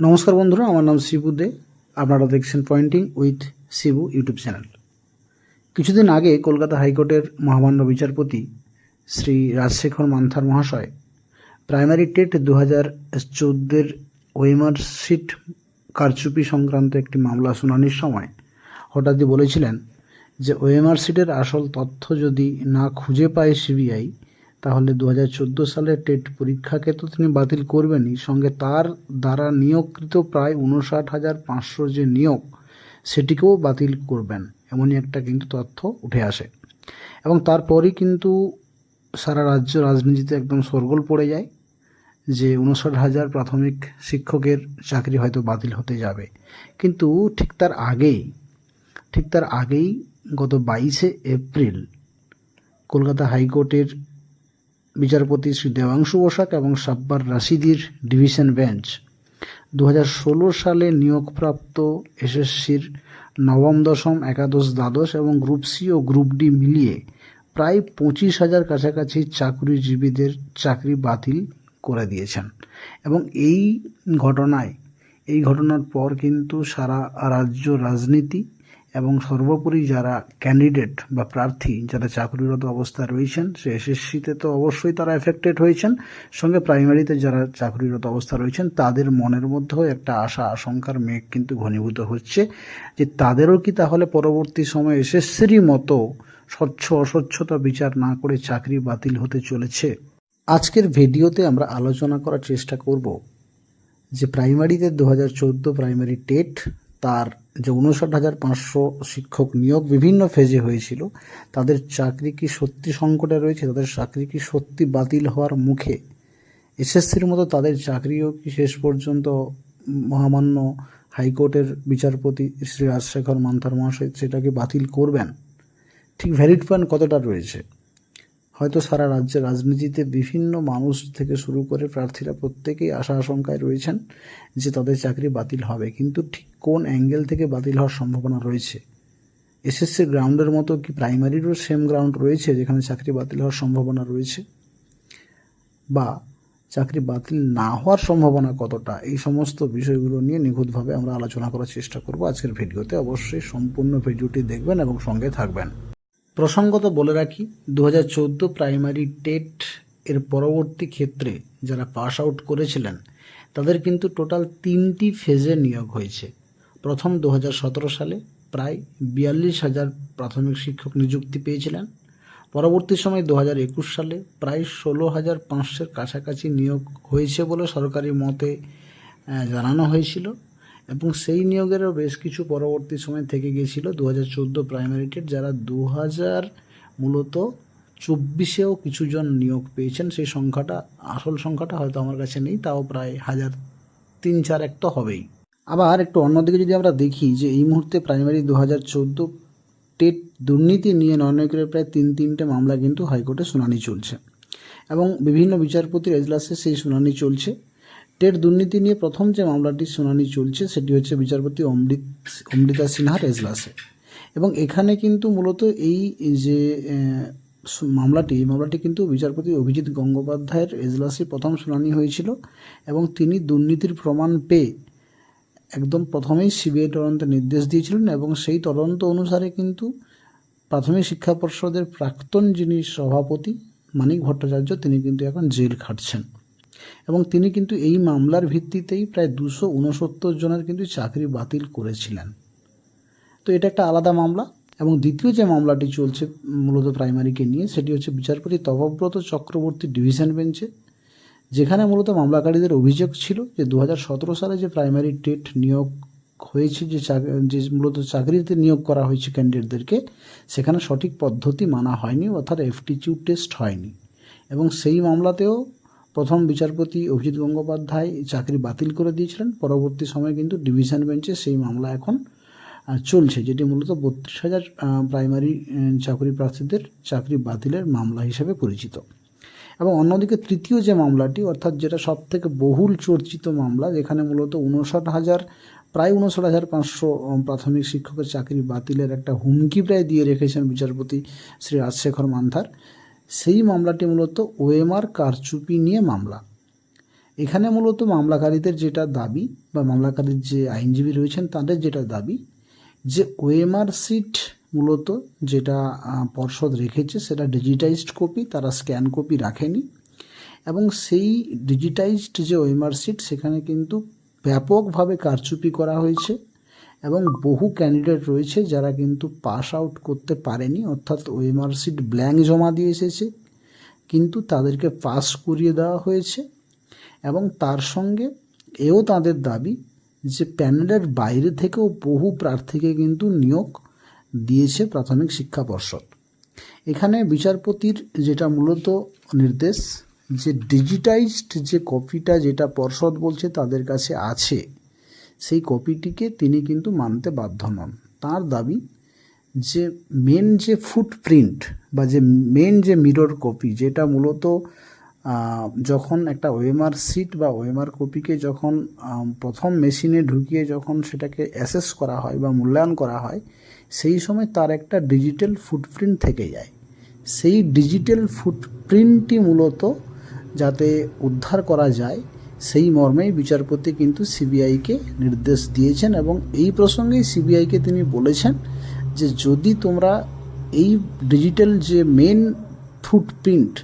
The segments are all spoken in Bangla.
নমস্কার বন্ধুরা, আমার নাম শিবু দে। আপনারা দেখছেন pointing with Shibu YouTube channel. কিছুদিন আগে কলকাতা হাইকোর্টের মহামান্য বিচারপতি শ্রী রাজশেখর মান্থার মহাশয় প্রাইমারি টেট দু হাজার চোদ্দের ওয়েমার সিট কারচুপি সংক্রান্ত একটি মামলা শুনানির সময় হঠাৎই বলেছিলেন যে ওএমআর সিটের আসল তথ্য যদি না খুঁজে পায় সিবিআই তাহলে দু সালের টেট পরীক্ষাকে তো তিনি বাতিল করবেনই। সঙ্গে তার দ্বারা নিয়োগকৃত প্রায় উনষাট হাজার পাঁচশো যে নিয়োগ, সেটিকেও বাতিল করবেন। এমনই একটা কিন্তু তথ্য উঠে আসে। এবং তারপরই কিন্তু সারা রাজ্য রাজনীতিতে একদম সরগোল পড়ে যায় যে উনষাট হাজার প্রাথমিক শিক্ষকের চাকরি হয়তো বাতিল হতে যাবে। কিন্তু ঠিক তার আগেই, ঠিক তার আগেই গত বাইশে এপ্রিল কলকাতা হাইকোর্টের বিচারপতি শ্রী দেবাংশু বসাক এবং সাব্বার রাশিদির ডিভিশন বেঞ্চ। দু হাজার ষোলো সালে নিয়োগপ্রাপ্ত এসএসসির নবম, দশম, একাদশ, দ্বাদশ এবং গ্রুপ সি ও গ্রুপ ডি মিলিয়ে প্রায় পঁচিশ হাজার কাছাকাছি চাকরিজীবীদের চাকরি বাতিল করে দিয়েছেন। এবং এই ঘটনায়, এই ঘটনার পর কিন্তু সারা রাজ্য রাজনীতি এবং সর্বোপরি যারা ক্যান্ডিডেট বা প্রার্থী যারা চাকরিরত অবস্থায় রয়েছেন, সে এসএসসিতে তো অবশ্যই তারা এফেক্টেড হয়েছেন। সঙ্গে প্রাইমারিতে যারা চাকরিরত অবস্থা রয়েছেন, তাদের মনের মধ্যেও একটা আশা, আশঙ্কার মেঘ কিন্তু ঘনীভূত হচ্ছে যে তাদেরও কি তাহলে পরবর্তী সময় এসএসসিরই মতো স্বচ্ছ, অস্বচ্ছতা বিচার না করে চাকরি বাতিল হতে চলেছে? আজকের ভিডিওতে আমরা আলোচনা করার চেষ্টা করব যে প্রাইমারিতে দু হাজার চোদ্দ প্রাইমারি টেট তার যে উনষাট হাজার পাঁচশো শিক্ষক নিয়োগ বিভিন্ন ফেজে হয়েছিল, তাদের চাকরি কি সত্যি সংকটে রয়েছে, তাদের চাকরি কি সত্যি বাতিল হওয়ার মুখে? এসএসসির মতো তাদের চাকরিও কি শেষ পর্যন্ত মহামান্য হাইকোর্টের বিচারপতি শ্রী রাজশেখর মান্থার মহাশয় সেটাকে বাতিল করবেন? ঠিক ভ্যালিড পয়েন্ট কতটা রয়েছে? হয়তো সারা রাজ্যের রাজনীতিতে বিভিন্ন মানুষ থেকে শুরু করে প্রার্থীরা প্রত্যেকেই আশা আশঙ্কায় রয়েছেন যে তাদের চাকরি বাতিল হবে। কিন্তু ঠিক কোন অ্যাঙ্গেল থেকে বাতিল হওয়ার সম্ভাবনা রয়েছে? এসএসসি গ্রাউন্ডের মতো কি প্রাইমারিরও সেম গ্রাউন্ড রয়েছে যেখানে চাকরি বাতিল হওয়ার সম্ভাবনা রয়েছে? বা চাকরি বাতিল না হওয়ার সম্ভাবনা কতটা? এই সমস্ত বিষয়গুলো নিয়ে নিখুঁতভাবে আমরা আলোচনা করার চেষ্টা করব। আজকের ভিডিওতে অবশ্যই সম্পূর্ণ ভিডিওটি দেখবেন এবং সঙ্গে থাকবেন। প্রসঙ্গত বলে রাখি দু হাজার চোদ্দ প্রাইমারি টেট এর পরবর্তী ক্ষেত্রে যারা পাস আউট করেছিলেন, তাদের কিন্তু টোটাল তিনটি ফেজে নিয়োগ হয়েছে। প্রথম দু হাজার সতেরো সালে প্রায় বিয়াল্লিশ হাজার প্রাথমিক শিক্ষক নিযুক্তি পেয়েছিলেন। পরবর্তী সময় দু হাজার একুশ সালে প্রায় ষোলো হাজার পাঁচশোর কাছাকাছি নিয়োগ হয়েছে বলে সরকারি মতে জানানো হয়েছিল। এবং সেই নিয়োগেরও বেশ কিছু পরবর্তী সময় থেকে গিয়েছিল দু হাজার চোদ্দ প্রাইমারি টেট, যারা দু হাজার মূলত চব্বিশেও কিছুজন নিয়োগ পেয়েছেন। সেই সংখ্যাটা, আসল সংখ্যাটা হয়তো আমার কাছে নেই, তাও প্রায় হাজার তিন চার এক তো হবেই। আবার একটু অন্যদিকে যদি আমরা দেখি যে এই মুহূর্তে প্রাইমারি দু হাজার চোদ্দ টেট দুর্নীতি নিয়ে নয় করে প্রায় তিন তিনটে মামলা কিন্তু হাইকোর্টে শুনানি চলছে। এবং বিভিন্ন বিচারপতির এজলাসে সেই শুনানি চলছে। টেট দুর্নীতি নিয়ে প্রথম যে মামলাটির শুনানি চলছে, সেটি হচ্ছে বিচারপতি অমৃত, অমৃতা সিনহার এজলাসে এবং এখানে কিন্তু মূলত এই যে মামলাটি মামলাটি কিন্তু বিচারপতি অভিজিৎ গঙ্গোপাধ্যায়ের এজলাসে প্রথম শুনানি হয়েছিল এবং তিনি দুর্নীতির প্রমাণ পেয়ে একদম প্রথমেই সিবিআই তদন্তের নির্দেশ দিয়েছিলেন এবং সেই তদন্ত অনুসারে কিন্তু প্রাথমিক শিক্ষা পর্ষদের প্রাক্তন যিনি সভাপতি মানিক ভট্টাচার্য, তিনি কিন্তু এখন জেল খাটছেন। এবং তিনি কিন্তু এই মামলার ভিত্তিতেই প্রায় দুশো উনসত্তর জনের কিন্তু চাকরি বাতিল করেছিলেন। তো এটা একটা আলাদা মামলা এবং দ্বিতীয় যে মামলাটি চলছে মূলত প্রাইমারিকে নিয়ে, সেটি হচ্ছে বিচারপতি তপব্রত চক্রবর্তী ডিভিশন বেঞ্চে, যেখানে মূলত মামলাকারীদের অভিযোগ ছিল যে দু হাজার সতেরো সালে যে প্রাইমারি টেট নিয়োগ হয়েছে, যে যে মূলত চাকরিতে নিয়োগ করা হয়েছে ক্যান্ডিডেটদেরকে, সেখানে সঠিক পদ্ধতি মানা হয়নি, অর্থাৎ এফটিচিউড টেস্ট হয়নি। এবং সেই মামলাতেও প্রথম বিচারপতি অভিজিৎ গঙ্গোপাধ্যায় চাকরি বাতিল করে দিয়েছিলেন। পরবর্তী সময়ে কিন্তু ডিভিশন বেঞ্চে সেই মামলা এখন চলছে, যেটি মূলত বত্রিশ হাজার প্রাইমারি চাকরি প্রার্থীদের চাকরি বাতিলের মামলা হিসেবে পরিচিত। এবং অন্যদিকে তৃতীয় যে মামলাটি, অর্থাৎ যেটা সব থেকে বহুল চর্চিত মামলা, যেখানে মূলত উনষাট হাজার, প্রায় উনষাট হাজার পাঁচশো প্রাথমিক শিক্ষকের চাকরি বাতিলের একটা হুমকি প্রায় দিয়ে রেখেছেন বিচারপতি শ্রী রাজশেখর মান্থার সেই মামলাটি মূলত ওএমআর কারচুপি নিয়ে মামলা। এখানে মূলত মামলাকারীদের যেটা দাবি বা মামলাকারীর যে আইনজীবী রয়েছেন তাদের যেটা দাবি, যে ওএমআর সিট মূলত যেটা পর্ষদ রেখেছে সেটা ডিজিটাইজড কপি, তারা স্ক্যান কপি রাখেনি এবং সেই ডিজিটাইজড যে ওএমআর সিট সেখানে কিন্তু ব্যাপকভাবে কারচুপি করা হয়েছে। এবং বহু ক্যান্ডিডেট রয়েছে যারা কিন্তু পাস আউট করতে পারেনি, অর্থাৎ ওএমআর ব্ল্যাঙ্ক জমা দিয়ে এসেছে, কিন্তু তাদেরকে পাস করিয়ে দেওয়া হয়েছে এবং তার সঙ্গে এও তাদের দাবি যে প্যানেলের বাইরে থেকেও বহু প্রার্থীকে কিন্তু নিয়োগ দিয়েছে প্রাথমিক শিক্ষা পর্ষদ। এখানে বিচারপতির যেটা মূলত নির্দেশ, যে ডিজিটাইজড যে কপিটা যেটা পর্ষদ বলছে তাদের কাছে আছে সেই কপিটিকে তিনি কিন্তু মানতে বাধ্য নন। তার দাবি যে মেন যে ফুটপ্রিন্ট বা যে মেন যে মিরর কপি যেটা মূলত যখন একটা ওএমআর সিট বা ওএমআর কপিকে যখন প্রথম মেশিনে ঢুকিয়ে যখন সেটাকে অ্যাসেস করা হয় বা মূল্যায়ন করা হয়, সেই সময় তার একটা ডিজিটাল ফুটপ্রিন্ট থেকে যায়। সেই ডিজিটাল ফুটপ্রিন্টটি মূলত যাতে উদ্ধার করা যায় সেই মর্মেই বিচারপতি কিন্তু সিবিআইকে নির্দেশ দিয়েছেন এবং এই প্রসঙ্গেই সিবিআইকে তিনি বলেছেন যে যদি তোমরা এই ডিজিটাল যে মেন ফুটপ্রিন্ট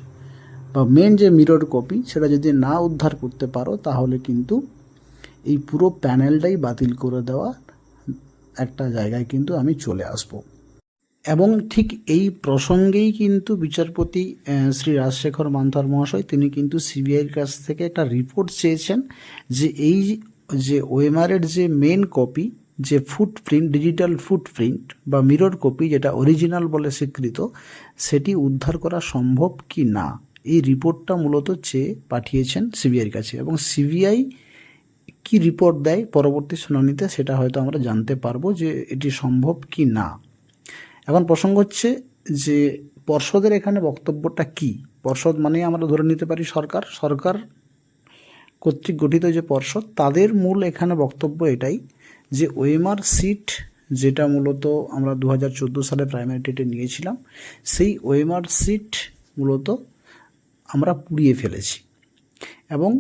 বা মেন যে মিরর কপি সেটা যদি না উদ্ধার করতে পারো, তাহলে কিন্তু এই পুরো প্যানেলটাই বাতিল করে দেওয়া একটা জায়গায় কিন্তু আমি চলে আসব। এবং ঠিক এই প্রসঙ্গেই কিন্তু বিচারপতি শ্রী রাজশেখর মান্থার মহাশয় তিনি কিন্তু সিবিআইয়ের কাছ থেকে একটা রিপোর্ট চেয়েছেন যে এই যে ওএমআরের যে মেন কপি যে ফুটপ্রিন্ট ডিজিটাল ফুটপ্রিন্ট বা মিরর কপি যেটা অরিজিনাল বলে স্বীকৃত, সেটি উদ্ধার করা সম্ভব কি না? এই রিপোর্টটা মূলত চেয়ে পাঠিয়েছেন সিবিআইয়ের কাছে এবং সিবিআই কি রিপোর্ট দেয় পরবর্তী শুনানিতে সেটা হয়তো আমরা জানতে পারব যে এটি সম্ভব কি না। এখন প্রসঙ্গ হচ্ছে যে পর্ষদের এখানে বক্তব্যটা কি? পর্ষদ মানে আমরা ধরে নিতে পারি সরকার। সরকার কর্তৃক গঠিত যে পর্ষদ, তাদের মূল এখানে বক্তব্য এটাই যে ওয়েমার সিট যেটা মূলত আমরা দু হাজার চোদ্দ সালে প্রাইমারি টেটে নিয়েছিলাম, সেই ওয়েমার সিট মূলত আমরা পুড়িয়ে ফেলেছি। এবং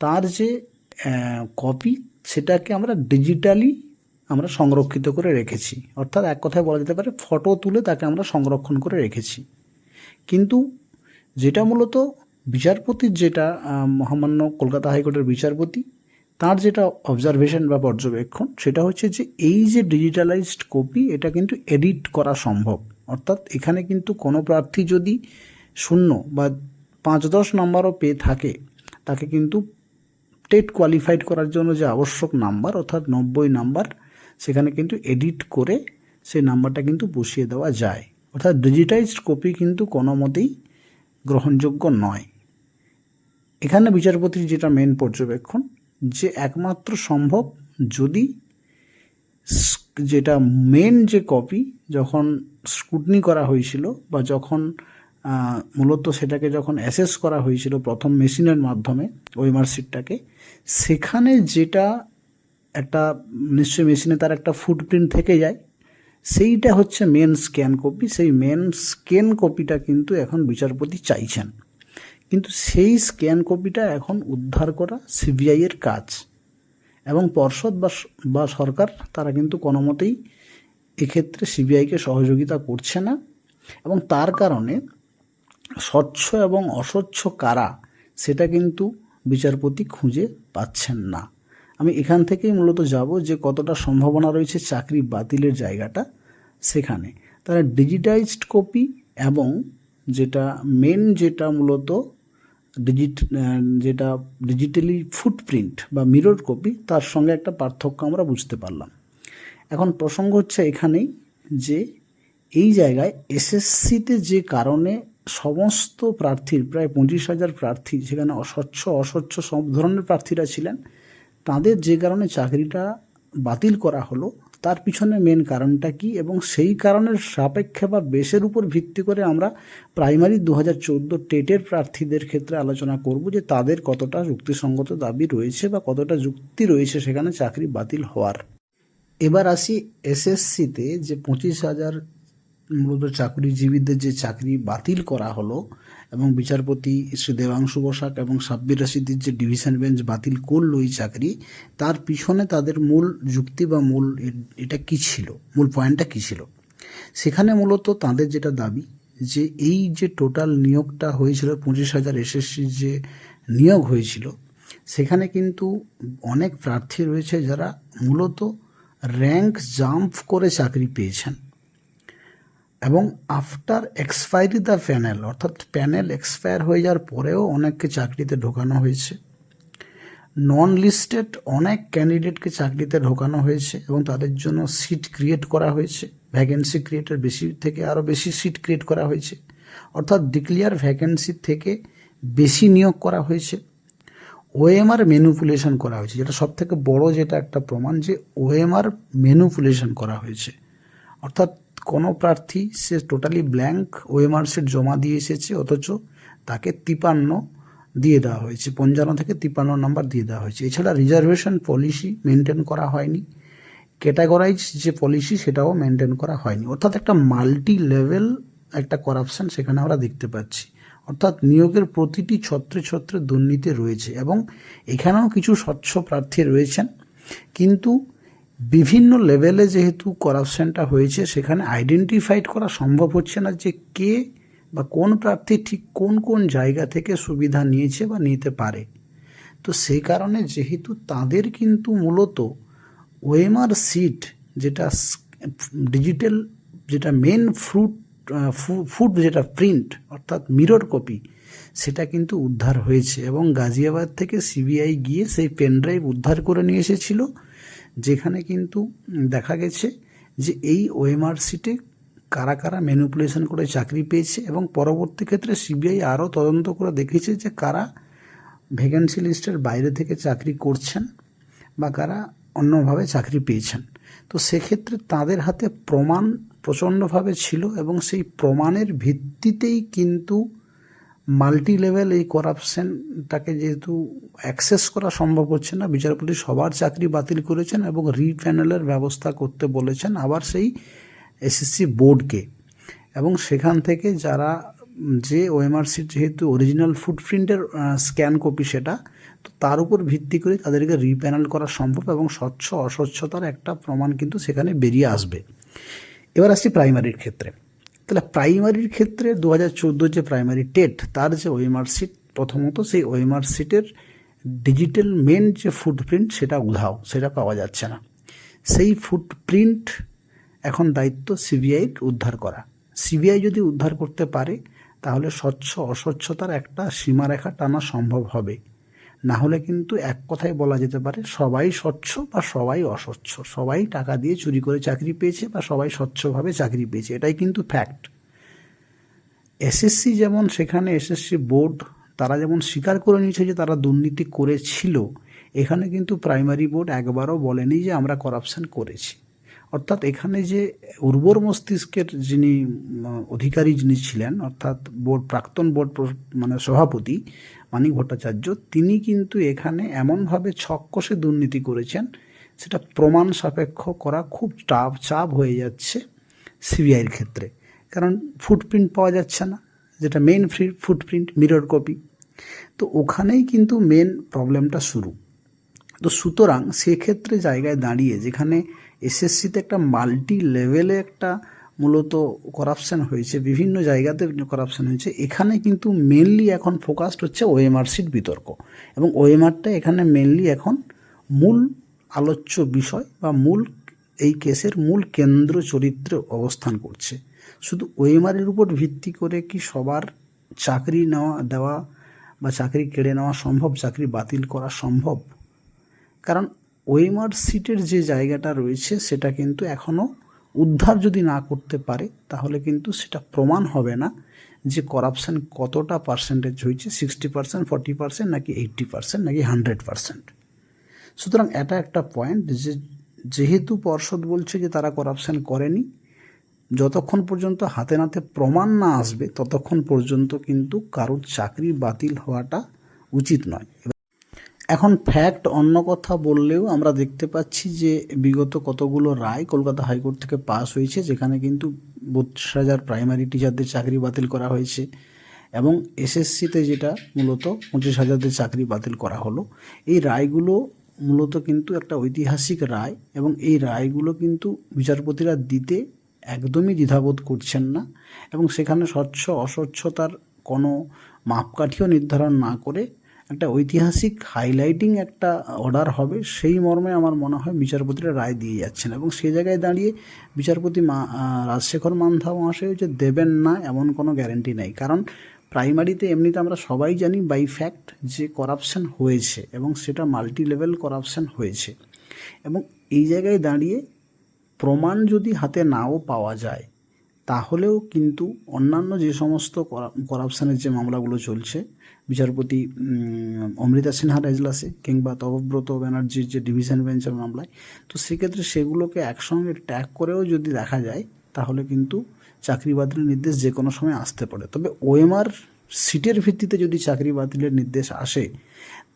তার যে কপি, সেটাকে আমরা ডিজিটালি আমরা সংরক্ষিত করে রেখেছি। অর্থাৎ এক কথায় বলা যেতে পারে, ফটো তুলে তাকে আমরা সংরক্ষণ করে রেখেছি। কিন্তু যেটা মূলত বিচারপতির যেটা মহামান্য কলকাতা হাইকোর্টের বিচারপতি, তার যেটা অবজারভেশন বা পর্যবেক্ষণ, সেটা হচ্ছে যে এই যে ডিজিটালাইজড কপি এটা কিন্তু এডিট করা সম্ভব। অর্থাৎ এখানে কিন্তু কোনো প্রার্থী যদি শূন্য বা পাঁচ দশ নম্বরও পেয়ে থাকে, তাকে কিন্তু টেট কোয়ালিফাইড করার জন্য যে আবশ্যক নাম্বার, অর্থাৎ নব্বই নাম্বার সেখানে কিন্তু এডিট করে সেই নাম্বারটা কিন্তু বসিয়ে দেওয়া যায়। অর্থাৎ ডিজিটাইজড কপি কিন্তু কোনো মতেই গ্রহণযোগ্য নয়। এখানে বিচারপতির যেটা মেন পর্যবেক্ষণ, যে একমাত্র সম্ভব যদি যেটা মেন যে কপি যখন স্কুটনি করা হয়েছিল বা যখন মূলত সেটাকে যখন অ্যাসেস করা হয়েছিল প্রথম মেশিনের মাধ্যমে ওই মার্কশিটটাকে সেখানে যেটা একটা, নিশ্চয়ই মেশিনে তার একটা ফুটপ্রিন্ট থেকে যায়। সেইটা হচ্ছে মেন স্ক্যান কপি সেই মেন স্ক্যান কপিটা কিন্তু এখন বিচারপতি চাইছেন। কিন্তু সেই স্ক্যান কপিটা এখন উদ্ধার করা সিবিআই এর কাজ। এবং পর্ষদ বা সরকার তারা কিন্তু কোনো মতেই এক্ষেত্রে সিবিআইকে সহযোগিতা করছে না। এবং তার কারণে স্বচ্ছ এবং অস্বচ্ছ কারা, সেটা কিন্তু বিচারপতি খুঁজে পাচ্ছেন না। আমি এখান থেকেই মূলত যাব যে কতটা সম্ভাবনা রয়েছে চাকরি বাতিলের জায়গাটা সেখানে। তারা ডিজিটাইজড কপি এবং যেটা মেন যেটা মূলত ডিজিট যেটা ডিজিটালি ফুটপ্রিন্ট বা মিরর কপি তার সঙ্গে একটা পার্থক্য আমরা বুঝতে পারলাম। এখন প্রসঙ্গ হচ্ছে এখানেই যে এই জায়গায় এসএসসিতে যে কারণে সমস্ত প্রার্থীর, প্রায় পঁচিশ হাজার প্রার্থী সেখানে অস্বচ্ছ অস্বচ্ছ সব ধরনের প্রার্থীরা ছিলেন তাদের যে কারণে চাকরিটা বাতিল করা হলো, তার পিছনে মেন কারণটা কি? এবং সেই কারণের সাপেক্ষে বা বেসের উপর ভিত্তি করে আমরা প্রাইমারি দু হাজার চোদ্দ টেটের প্রার্থীদের ক্ষেত্রে আলোচনা করব যে তাদের কতটা যুক্তিসঙ্গত দাবি রয়েছে বা কতটা যুক্তি রয়েছে সেখানে চাকরি বাতিল হওয়ার। এবার আসি এসএসসিতে যে পঁচিশ হাজার মূলত চাকরিজীবীদের যে চাকরি বাতিল করা হলো এবং বিচারপতি শ্রী দেবাংশু বসাক এবং সাব্বির রশিদের যে ডিভিশন বেঞ্চ বাতিল করল এই চাকরি, তার পিছনে তাদের মূল যুক্তি বা মূল এটা কি ছিল? মূল পয়েন্টটা কি ছিল? সেখানে মূলত তাদের যেটা দাবি যে এই যে টোটাল নিয়োগটা হয়েছিল, পঁচিশ হাজার এসএসসির যে নিয়োগ হয়েছিল, সেখানে কিন্তু অনেক প্রার্থী রয়েছে যারা মূলত র্যাঙ্ক জাম্প করে চাকরি পেয়েছেন। এবং আফটার এক্সপায়ারি দ্য প্যানেল অর্থাৎ প্যানেল এক্সপায়ার হয়ে যাওয়ার পরেও অনেককে চাকরিতে ঢোকানো হয়েছে। নন লিস্টেড অনেক ক্যান্ডিডেটকে চাকরিতে ঢোকানো হয়েছে এবং তাদের জন্য সিট ক্রিয়েট করা হয়েছে। ভ্যাকেন্সি ক্রিয়েটের বেশি থেকে আরও বেশি সিট ক্রিয়েট করা হয়েছে। অর্থাৎ ডিক্লিয়ার ভ্যাকেন্সি থেকে বেশি নিয়োগ করা হয়েছে। ওএমআর মেনুপুলেশন করা হয়েছে, যেটা সব থেকে বড় যেটা একটা প্রমাণ যে ওএমআর মেনুপুলেশন করা হয়েছে। অর্থাৎ কোনো প্রার্থী সে টোটালি ব্ল্যাঙ্ক ওএমআর জমা দিয়ে এসেছে, অথচ তাকে তিপান্ন দিয়ে দেওয়া হয়েছে, পঞ্চান্ন থেকে তিপান্ন নাম্বার দিয়ে দেওয়া হয়েছে। এছাড়া রিজার্ভেশন পলিসি মেনটেন করা হয়নি ক্যাটাগরাইজ যে পলিসি সেটাও মেনটেন করা হয়নি। অর্থাৎ একটা মাল্টি লেভেল একটা করাপশন সেখানে আমরা দেখতে পাচ্ছি। অর্থাৎ নিয়োগের প্রতিটি ছত্রে ছত্রে দুর্নীতি রয়েছে এবং এখানেও কিছু স্বচ্ছ প্রার্থী রয়েছেন, কিন্তু বিভিন্ন লেভেলে যেহেতু করাপশনটা হয়েছে, সেখানে আইডেন্টিফাইড করা সম্ভব হচ্ছে না যে কে বা কোন প্রার্থী ঠিক কোন কোন জায়গা থেকে সুবিধা নিয়েছে বা নিতে পারে। তো সেই কারণে যেহেতু তাদের কিন্তু মূলত ওএমআর সিট যেটা ডিজিটাল যেটা মেন ফ্রুট ফুড যেটা প্রিন্ট অর্থাৎ মিরর কপি সেটা কিন্তু উদ্ধার হয়েছে এবং গাজিয়াবাদ থেকে সিবিআই গিয়ে সেই পেনড্রাইভ উদ্ধার করে নিয়ে এসেছিল। যেখানে কিন্তু দেখা গেছে যে এই ওএমআর সিটে কারা কারা ম্যানিপুলেশন করে চাকরি পেয়েছে এবং পরবর্তী ক্ষেত্রে সিবিআই আরও তদন্ত করে দেখেছে যে কারা ভ্যাকেন্সি লিস্টের বাইরে থেকে চাকরি করছেন বা কারা অন্যভাবে চাকরি পেয়েছেন। তো সেক্ষেত্রে তাদের হাতে প্রমাণ প্রচণ্ডভাবে ছিল এবং সেই প্রমাণের ভিত্তিতেই কিন্তু মাল্টি লেভেল এই করাপশনটাকে যেহেতু অ্যাক্সেস করা সম্ভব হচ্ছে না, বিচারপতি সবার চাকরি বাতিল করেছেন এবং রিপ্যানেলের ব্যবস্থা করতে বলেছেন আবার সেই এসএসসি বোর্ডকে। এবং সেখান থেকে যারা যে ওএমআর সিট যেহেতু অরিজিনাল ফুটপ্রিন্টের স্ক্যান কপি সেটা, তো তার উপর ভিত্তি করে তাদেরকে রিপ্যানেল করা সম্ভব এবং স্বচ্ছ অস্বচ্ছতার একটা প্রমাণ কিন্তু সেখানে বেরিয়ে আসবে। এবার আসছি প্রাইমারির ক্ষেত্রে। তাহলে প্রাইমারির ক্ষেত্রে দু হাজার যে প্রাইমারি টেট তার যে সিট প্রথমত সেই ওএমআর সিটের ডিজিটাল মেন যে ফুটপ্রিন্ট সেটা উধাও, সেটা পাওয়া যাচ্ছে না। সেই ফুটপ্রিন্ট এখন দায়িত্ব সিবিআইর উদ্ধার করা। সিবিআই যদি উদ্ধার করতে পারে, তাহলে স্বচ্ছ, অস্বচ্ছতার একটা সীমারেখা টানা সম্ভব হবে। না হলে কিন্তু এক কথায় বলা যেতে পারে সবাই স্বচ্ছ বা সবাই অস্বচ্ছ। সবাই টাকা দিয়ে চুরি করে চাকরি পেয়েছে বা সবাই স্বচ্ছভাবে চাকরি পেয়েছে। এটাই কিন্তু ফ্যাক্ট এসএসসি যেমন সেখানে এসএসসি বোর্ড তারা যেমন স্বীকার করে নিয়েছে যে তারা দুর্নীতি করেছিল, এখানে কিন্তু প্রাইমারি বোর্ড একবারও বলেনি যে আমরা করাপশন করেছি। অর্থাৎ এখানে যে উর্বর মস্তিষ্কের যিনি অধিকারী যিনি ছিলেন, অর্থাৎ বোর্ড, প্রাক্তন বোর্ড মানে সভাপতি মানিক ভট্টাচার্য, তিনি কিন্তু এখানে এমনভাবে ছক কষে দুর্নীতি করেছেন, সেটা প্রমাণ সাপেক্ষ করা খুব টাফ চাপ হয়ে যাচ্ছে সিবিআইয়ের ক্ষেত্রে। কারণ ফুটপ্রিন্ট পাওয়া যাচ্ছে না, যেটা main free footprint mirror copy তো ওখানেই কিন্তু মেন প্রবলেমটা শুরু। তো সুতরাং সেক্ষেত্রে জায়গায় দাঁড়িয়ে যেখানে এসএসসিতে একটা মাল্টি লেভেলে একটা মূলত করাপশান হয়েছে, বিভিন্ন জায়গাতে করাপশান হয়েছে, এখানে কিন্তু মেনলি এখন ফোকাসড হচ্ছে ওএমআর সিট বিতর্ক এবং ওএমআরটা এখানে মেনলি এখন মূল আলোচ্য বিষয় বা মূল এই কেসের মূল কেন্দ্র চরিত্রে অবস্থান করছে। শুধু ওএমআরের উপর ভিত্তি করে কি সবার চাকরি নেওয়া, দেওয়া বা চাকরি কেড়ে নেওয়া সম্ভব, চাকরি বাতিল করা সম্ভব? কারণ ওয়েমার সিটের যে জায়গাটা রয়েছে, সেটা কিন্তু এখনও উদ্ধার যদি না করতে পারে, তাহলে কিন্তু সেটা প্রমাণ হবে না যে করাপশন কতটা পার্সেন্টেজ হয়েছে সিক্সটি পার্সেন্ট ফর্টি পার্সেন্ট নাকি এইট্টি পার্সেন্ট নাকি হান্ড্রেড পার্সেন্ট সুতরাং এটা একটা পয়েন্ট যে যেহেতু পর্ষদ বলছে যে তারা করাপশন করেনি, যতক্ষণ পর্যন্ত হাতে নাতে প্রমাণ না আসবে, ততক্ষণ পর্যন্ত কিন্তু কারোর চাকরি বাতিল হওয়াটা উচিত নয়। এখন ফ্যাক্ট অন্য কথা বললেও আমরা দেখতে পাচ্ছি যে বিগত কতগুলো রায় কলকাতা হাইকোর্ট থেকে পাস হয়েছে, যেখানে কিন্তু বত্রিশ হাজার প্রাইমারি টিচারদের চাকরি বাতিল করা হয়েছে এবং এসএসসিতে যেটা মূলত পঁচিশ হাজারদের চাকরি বাতিল করা হলো। এই রায়গুলো মূলত কিন্তু একটা ঐতিহাসিক রায় এবং এই রায়গুলো কিন্তু বিচারপতিরা দিতে একদমই দ্বিধাবোধ করছেন না এবং সেখানে স্বচ্ছ অস্বচ্ছতার কোনো মাপকাঠিও নির্ধারণ না করে একটা ঐতিহাসিক হাইলাইটিং একটা অর্ডার হবে, সেই মর্মে আমার মনে হয় বিচারপতিরা রায় দিয়ে যাচ্ছেন এবং সেই জায়গায় দাঁড়িয়ে বিচারপতি মা রাজশেখর মান্থা মহাশয় যে দেবেন না এমন কোনো গ্যারেন্টি নেই। কারণ প্রাইমারিতে এমনিতে আমরা সবাই জানি বাই ফ্যাক্ট যে করাপশন হয়েছে এবং সেটা মাল্টি লেভেল করাপশন হয়েছে। এবং এই জায়গায় দাঁড়িয়ে প্রমাণ যদি হাতে নাও পাওয়া যায়, তাহলেও কিন্তু অন্যান্য যে সমস্ত করাপশনের যে মামলাগুলো চলছে বিচারপতি অমৃতা সিনহার এজলাসে কিংবা তপব্রত ব্যানার্জির যে ডিভিশন বেঞ্চের মামলায়। তো সেক্ষেত্রে সেগুলোকে একসঙ্গে ট্যাগ করেও যদি দেখা যায়, তাহলে কিন্তু চাকরি বাতিলের নির্দেশ যে কোনো সময় আসতে পারে। তবে ওএমআর সিটের ভিত্তিতে যদি চাকরি বাতিলের নির্দেশ আসে,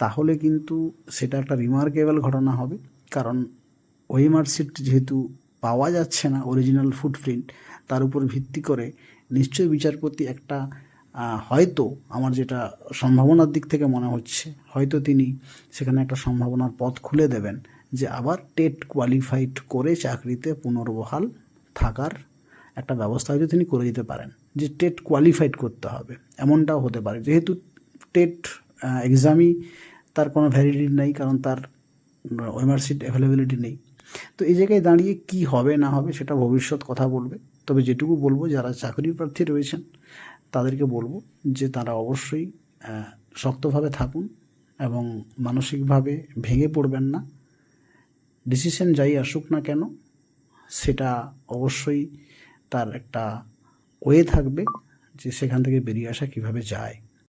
তাহলে কিন্তু সেটা একটা রিমার্কেবল ঘটনা হবে। কারণ ওএমআর সিট যেহেতু পাওয়া যাচ্ছে না অরিজিনাল ফুটপ্রিন্ট তার উপর ভিত্তি করে নিশ্চয়ই বিচারপতি একটা হয়তো আমার যেটা সম্ভাবনার দিক থেকে মনে হচ্ছে, হয়তো তিনি সেখানে একটা সম্ভাবনার পথ খুলে দেবেন যে আবার টেট কোয়ালিফাইড করে চাকরিতে পুনর্বহাল থাকার একটা ব্যবস্থা হয়তো তিনি করে দিতে পারেন, যে টেট কোয়ালিফাইড করতে হবে। এমনটাও হতে পারে। যেহেতু টেট এক্সামই তার কোনো ভ্যালিডিটি নেই, কারণ তার ওয়েমার সিট অ্যাভেলেবিলিটি নেই। তো এই জায়গায় দাঁড়িয়ে কি হবে না হবে সেটা ভবিষ্যৎ কথা বলবে। তবে যেটুকু বলব, যারা চাকরি প্রার্থী রয়েছেন তাদেরকে বলব যে তারা অবশ্যই শক্তভাবে থাকুন এবং মানসিকভাবে ভেঙে পড়বেন না। ডিসিশন যাই আসুক না কেন, সেটা অবশ্যই তার একটা ওয়ে থাকবে যে সেখান থেকে বেরিয়ে আসা কীভাবে যায়।